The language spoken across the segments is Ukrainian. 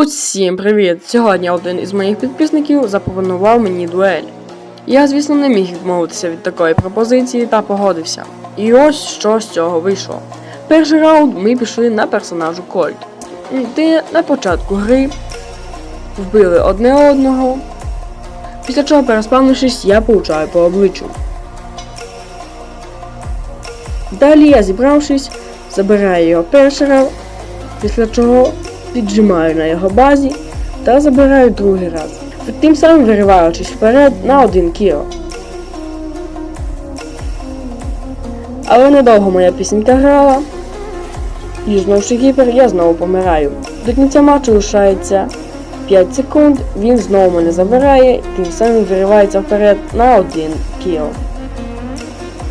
Усім привіт! Сьогодні один із моїх підписників запропонував мені дуель. Я, звісно, не міг відмовитися від такої пропозиції та погодився. І ось що з цього вийшло. Перший раунд ми пішли на персонажу Кольт, де на початку гри вбили одне одного, після чого переспавнившись, я получаю по обличчю. Далі я зібравшись, забираю його перший раз, після чого піджимаю на його базі та забираю другий раз, тим самим вириваючись вперед на один кіл. Але недовго моя пісенька грала, і знову гіпер я знову помираю. До кінця матчу лишається 5 секунд, він знову мене забирає, тим самим виривається вперед на один кіл.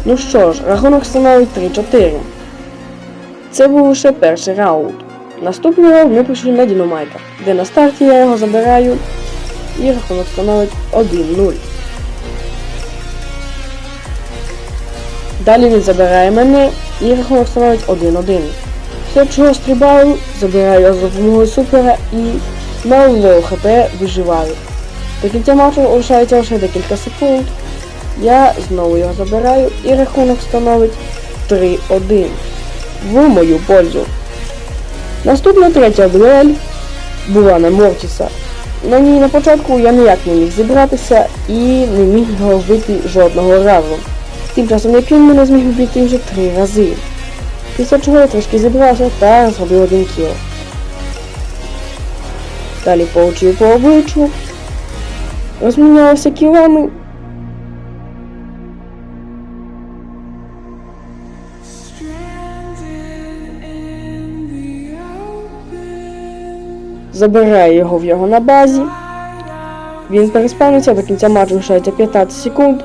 Ну що ж, рахунок становить 3-4. Це був лише перший раунд. Ми пішли на Діномайка, де на старті я його забираю і рахунок становить 1-0. Далі він забирає мене і рахунок становить 1-1. Після чого стрибаю, забираю його за допомогою супера і на лоу хп виживаю. До кінця матчу лишається лише декілька секунд. Я знову його забираю і рахунок становить 3-1 в мою пользу. Наступна третя дуель була на Мортіса. На ній на початку я ніяк не міг зібратися і не міг його вбити жодного разу. Тим часом як він мене зміг вбити вже три рази. Після чого я трошки зібрався та зробив один кіл. Далі получив по обличчю, розмінялися кілами забираю його в його на базі. Він переспавниться, до кінця матчу лишається 15 секунд.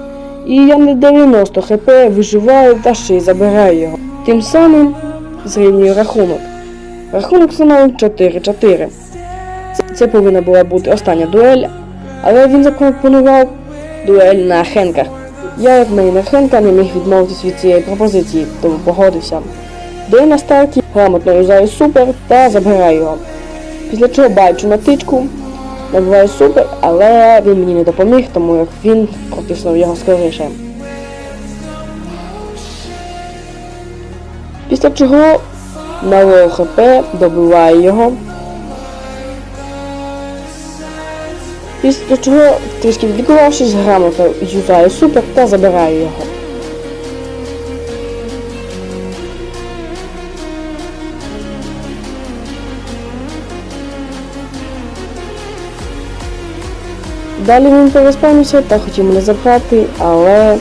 І я на 90 хп виживаю та ще й забираю його. Тим самим зрівнюю рахунок. Рахунок становить 4-4. Це, повинна була бути остання дуель, але він запропонував дуель на Хенка. Я, як мейн Хенка, не міг відмовитись від цієї пропозиції, тому погодився. Де на старті грамотно юзаю супер та забираю його. Після чого бачу на тичку, набиваю супер, але він мені не допоміг, тому як він протиснув його скоріше. Після чого на хп добиваю його. Після чого, трішки відлікувавшись, грамотно юзаю супер та забираю його. Далі він переспавнився та хотів мене забрати, але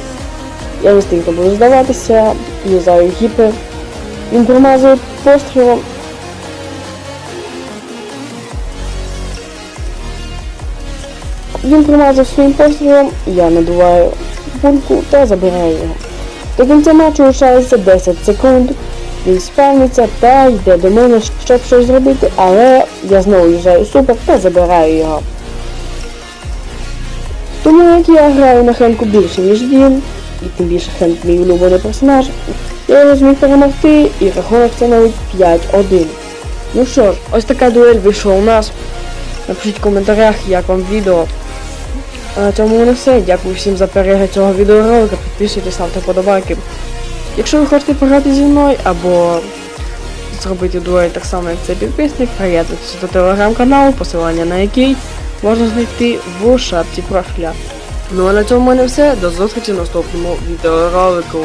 я не встиг буду здаватися, юзаю гіпер. Він промазує пострілом. Він промазав своїм пострілом, я надуваю бунку та забираю його. До кінця матчу лишається 10 секунд. Він спавниться та йде до мене, щоб щось зробити, але я знову юзаю супер та забираю його. Тому як я граю на Хенку більше, ніж він, і тим більше Хенк мій улюблений персонаж, я його зміг перемогти і рахунок становить 5-1. Ну що ж, ось така дуель вийшла у нас. Напишіть в коментарях, як вам відео. А на цьому мене все. Дякую всім за перегляд цього відеоролика. Підписуйтесь, ставте подобайки. Якщо ви хочете пограти зі мною або зробити дуель так само, як цей підписник, приєднуйтесь до телеграм-каналу, посилання на який можна знайти в шапці профіля. Ну а на цьому в мене все. До зустрічі в наступному відеоролику.